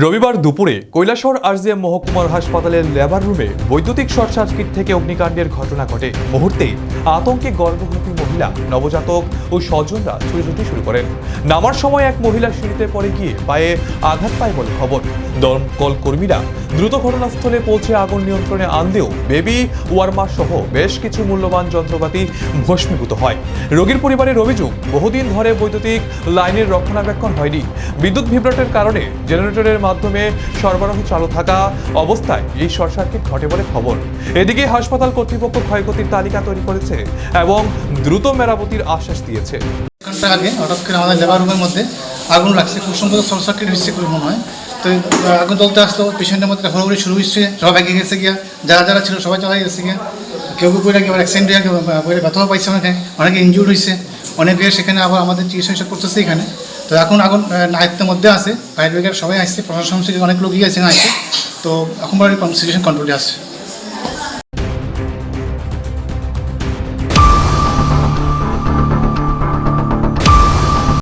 রবিবার দুপুরে কৈলাসহর আরজিএম মহকুমার হাসপাতালের লেবার রুমে বৈদ্যুতিক শর্ট সার্কিট থেকে অগ্নিকাণ্ডের ঘটনা ঘটে। মুহূর্তে আতঙ্কে গর্ভবতী মহিলা, নবজাতক ও স্বজনরা ছুটাছুটি শুরু করেন। নামার সময় এক মহিলা সিঁড়িতে পড়ে গিয়ে পায়ে আঘাত পায় বলে খবর। দমকল কর্মীরা দ্রুত ঘটনাস্থলে পৌঁছে আগুন নিয়ন্ত্রণে আনলেও বেবি ওয়ার্মার সহ বেশ কিছু মূল্যবান যন্ত্রপাতি ভস্মীভূত হয়। রোগীর পরিবারের অভিযোগ, বহুদিন ধরে বৈদ্যুতিক লাইনের রক্ষণাবেক্ষণ হয়নি। বিদ্যুৎ বিভ্রাটের কারণে জেনারেটরের মাধ্যমে সরবরাহ চালু থাকা অবস্থায় এই শর্ট সার্কিট ঘটে বলে খবর এদিকে হাসপাতাল কর্তৃপক্ষ ক্ষয়ক্ষতির তালিকা তৈরি করেছে এবং দ্রুত মেরামতির আশ্বাস দিয়েছে আগে হঠাৎ করে আমাদের লেবার রুমের মধ্যে আগুন লাগছে খুব সম্ভবত শর্ট সার্কিট হচ্ছে করে মনে হয় তো আগুন জ্বলতে আসলো পেশেন্টের মধ্যে হড়াহড়ি শুরু হচ্ছে সবাই এগিয়ে গেছে গিয়া যারা যারা ছিল সবাই চলে গেছে গিয়া কেউ কেউ পড়ে গিয়ে অ্যাক্সিডেন্ট হয়ে ব্যথাও পাইছে অনেকে অনেকে ইনজুর্ড হয়েছে অনেকে সেখানে আবার আমাদের চিকিৎসা করতেছে এখানে তো এখন আগুন নায়িত্বের মধ্যে আছে ব্রিগেড সবাই আসছে, প্রশাসন থেকে অনেক লোকই আছে আসছে তো এখন সিচুয়েশন কন্ট্রোলে আসছে।